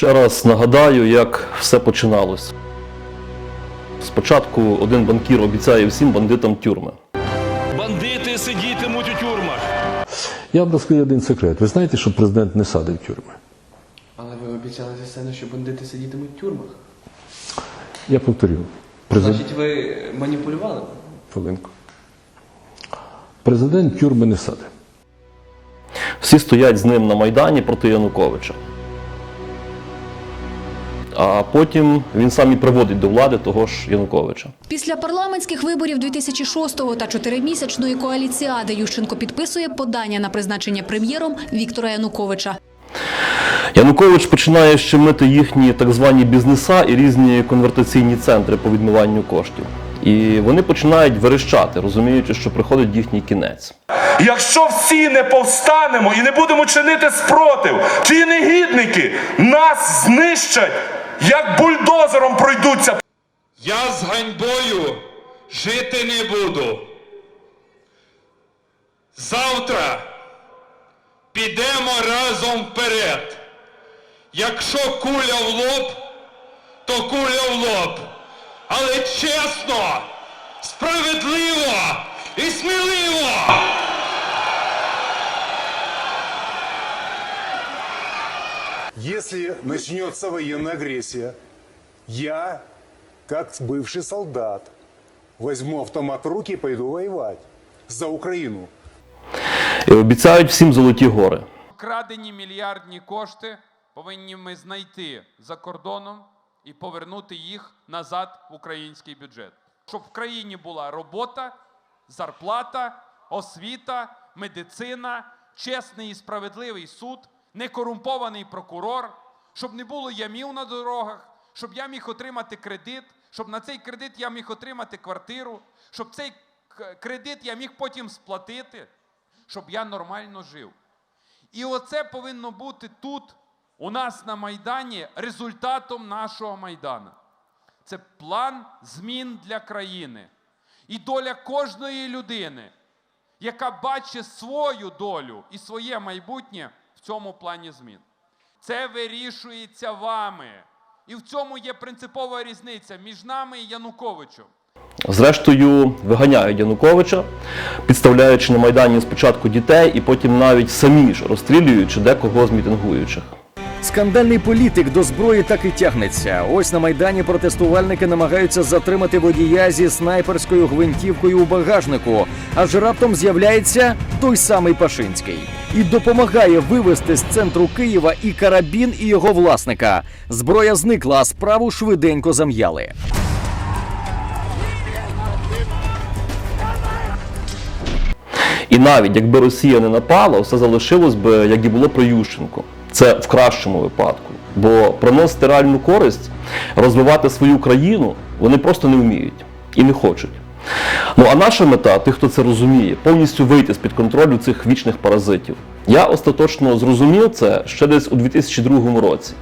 Ще раз нагадаю, як все починалось. Спочатку один банкір обіцяє всім бандитам тюрми. Бандити сидітимуть у тюрмах. Я вам розкрию один секрет. Ви знаєте, що президент не садив тюрми? Але ви обіцяли зі сцени, що бандити сидітимуть в тюрмах. Я повторю. Президент... Значить, ви маніпулювали? Хвилинку. Президент тюрми не садив. Всі стоять з ним на Майдані проти Януковича. А потім він сам і приводить до влади того ж Януковича. Після парламентських виборів 2006-го та чотиримісячної коаліціади Ющенко підписує подання на призначення прем'єром Віктора Януковича. Янукович починає щемити їхні так звані бізнеса і різні конвертаційні центри по відмиванню коштів. І вони починають верещати, розуміючи, що приходить їхній кінець. Якщо всі не повстанемо і не будемо чинити спротив, ті негідники нас знищать, як бульдозером пройдуться. Я з ганьбою жити не буду. Завтра підемо разом вперед. Якщо куля в лоб, то куля в лоб. Але чесно, справедливо і сміливо. Если начнется военная агрессия, я, как бывший солдат, возьму автомат в руки и пойду воевать за Украину. І обіцяють всім золоті гори. Вкрадені мільярдні кошти повинні ми знайти за кордоном і повернути їх назад в український бюджет. Щоб в країні була робота, зарплата, освіта, медицина, чесний і справедливий суд, некорумпований прокурор, щоб не було ямів на дорогах, щоб я міг отримати кредит, щоб на цей кредит я міг отримати квартиру, щоб цей кредит я міг потім сплатити, щоб я нормально жив. І оце повинно бути тут, у нас на Майдані, результатом нашого Майдану. Це план змін для країни. І доля кожної людини, яка бачить свою долю і своє майбутнє в цьому плані змін. Це вирішується вами. І в цьому є принципова різниця між нами і Януковичем. Зрештою, виганяють Януковича, підставляючи на Майдані спочатку дітей і потім навіть самі ж розстрілюючи декого з мітингуючих. Скандальний політик до зброї так і тягнеться. Ось на майдані протестувальники намагаються затримати водія зі снайперською гвинтівкою у багажнику. Аж раптом з'являється той самий Пашинський і допомагає вивести з центру Києва і карабін, і його власника. Зброя зникла, а справу швиденько зам'яли. І навіть якби Росія не напала, все залишилось би, як і було про Ющенко. Це в кращому випадку. Бо приносити реальну користь, розвивати свою країну вони просто не вміють і не хочуть. Ну а наша мета, тих, хто це розуміє, повністю вийти з-під контролю цих вічних паразитів. Я остаточно зрозумів це ще десь у 2002 році.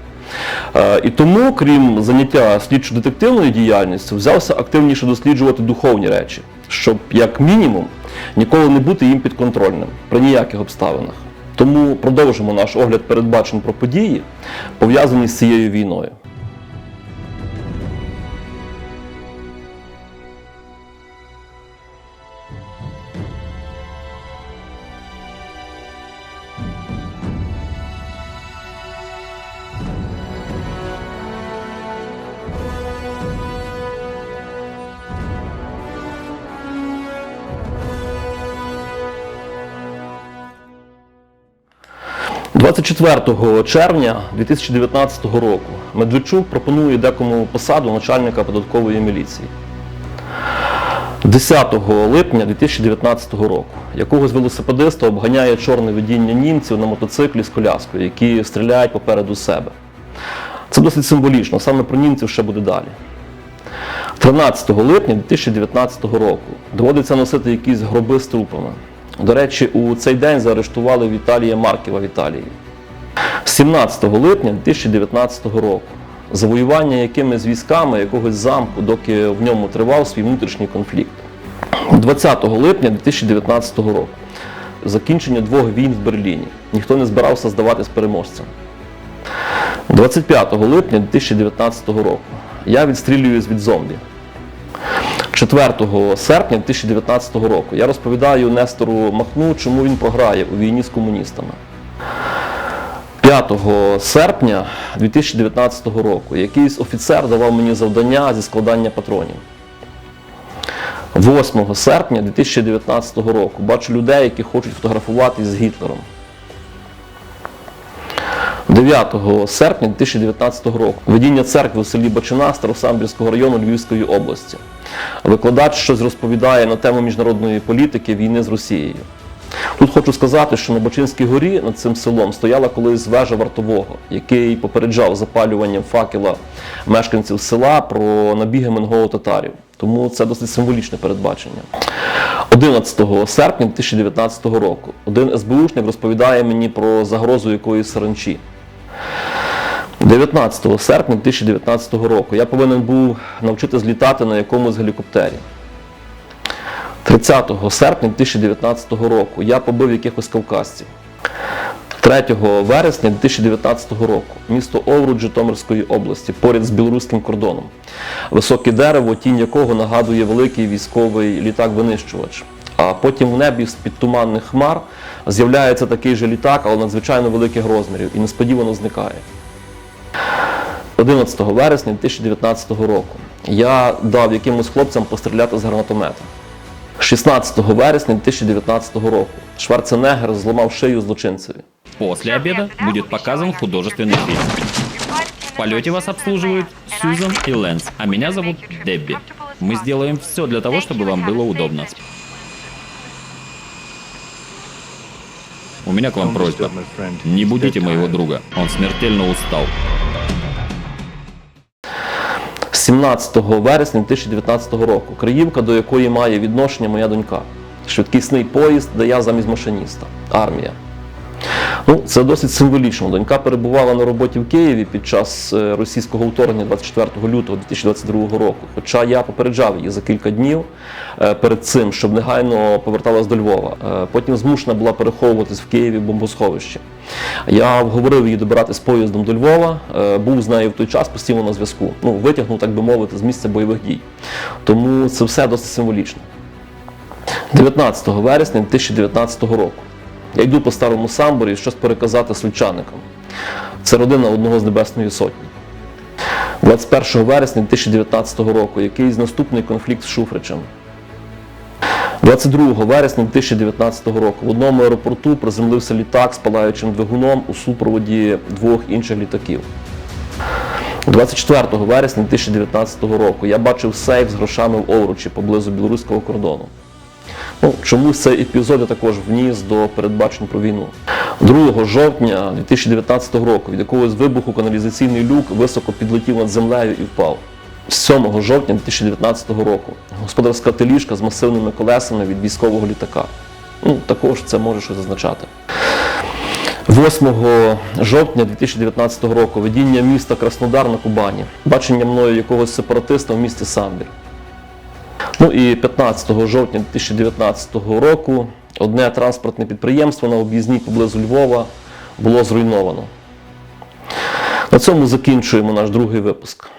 Е, І тому, крім заняття слідчо-детективною діяльністю, взявся активніше досліджувати духовні речі, щоб, як мінімум, ніколи не бути їм підконтрольним при ніяких обставинах. Тому продовжимо наш огляд передбачень про події, пов'язані з цією війною. – 24 червня 2019 року Медведчук пропонує декому посаду начальника податкової міліції. 10 липня 2019 року якогось велосипедиста обганяє чорне видіння німців на мотоциклі з коляскою, які стріляють попереду себе. Це досить символічно, саме про німців ще буде далі. 13 липня 2019 року доводиться носити якісь гроби з трупами. До речі, у цей день заарештували Віталія Марківа в Італії. 17 липня 2019 року завоювання якимись військами якогось замку, доки в ньому тривав свій внутрішній конфлікт. 20 липня 2019 року закінчення двох війн в Берліні. Ніхто не збирався здаватись переможцем. 25 липня 2019 року я відстрілююсь від зомбі. 4 серпня 2019 року я розповідаю Нестору Махну, чому він програє у війні з комуністами. 5 серпня 2019 року якийсь офіцер давав мені завдання зі складання патронів. 8 серпня 2019 року бачу людей, які хочуть фотографуватись з Гітлером. 9 серпня 2019 року видіння церкви у селі Бачина Старосамбірського району Львівської області. Викладач щось розповідає на тему міжнародної політики війни з Росією. Тут хочу сказати, що на Бачинській горі над цим селом стояла колись вежа вартового, який попереджав запалюванням факела мешканців села про набіги монголо-татарів. Тому це досить символічне передбачення. 11 серпня 2019 року один СБУшник розповідає мені про загрозу якоїсь саранчі. 19 серпня 2019 року я повинен був навчитись літати на якомусь гелікоптері. 30 серпня 2019 року я побив якихось кавказців. 3 вересня 2019 року місто Овруд Житомирської області поряд з білоруським кордоном. Високе дерево, тінь якого нагадує великий військовий літак-винищувач. А потім в небі з-під туманних хмар з'являється такий же літак, але надзвичайно великих розмірів і несподівано зникає. 11 вересня 2019 року я дав якимось хлопцям постріляти з гранатомета. 16 вересня 2019 року Шварценеггер зламав шию злочинцеві. После обеда будет показан художественный фильм. В полете вас обслуживают Сьюзан и Лэнс, а меня зовут Дебби. Мы сделаем все для того, чтобы вам было удобно. У меня к вам просьба. Не будите моего друга, он смертельно устал. 17 вересня 2019 року Криївка, до якої має відношення моя донька. Швидкісний поїзд, де я замість машиніста. Армія. Ну, це досить символічно. Донька перебувала на роботі в Києві під час е, російського вторгнення 24 лютого 2022 року. Хоча я попереджав її за кілька днів е, перед цим, щоб негайно поверталась до Львова. Е, Потім змушена була переховуватись в Києві в бомбосховищі. Я вговорив її добиратись поїздом до Львова, був з нею в той час постійно на зв'язку. Ну, витягнув, так би мовити, з місця бойових дій. Тому це все досить символічно. 19 вересня 2019 року. Я йду по старому самборі щось переказати сульчаникам. Це родина одного з Небесної Сотні. 21 вересня 2019 року якийсь наступний конфлікт з Шуфричем. 22 вересня 2019 року в одному аеропорту приземлився літак з палаючим двигуном у супроводі двох інших літаків. 24 вересня 2019 року я бачив сейф з грошами в Овручі поблизу білоруського кордону. Ну, чомусь цей епізод я також вніс до передбачень про війну. 2 жовтня 2019 року від якогось вибуху каналізаційний люк високо підлетів над землею і впав. 7 жовтня 2019 року господарська теліжка з масивними колесами від військового літака. Ну, також це може щось означати. 8 жовтня 2019 року видіння міста Краснодар на Кубані. Бачення мною якогось сепаратиста в місті Самбір. Ну і 15 жовтня 2019 року одне транспортне підприємство на об'їзній поблизу Львова було зруйновано. На цьому закінчуємо наш другий випуск.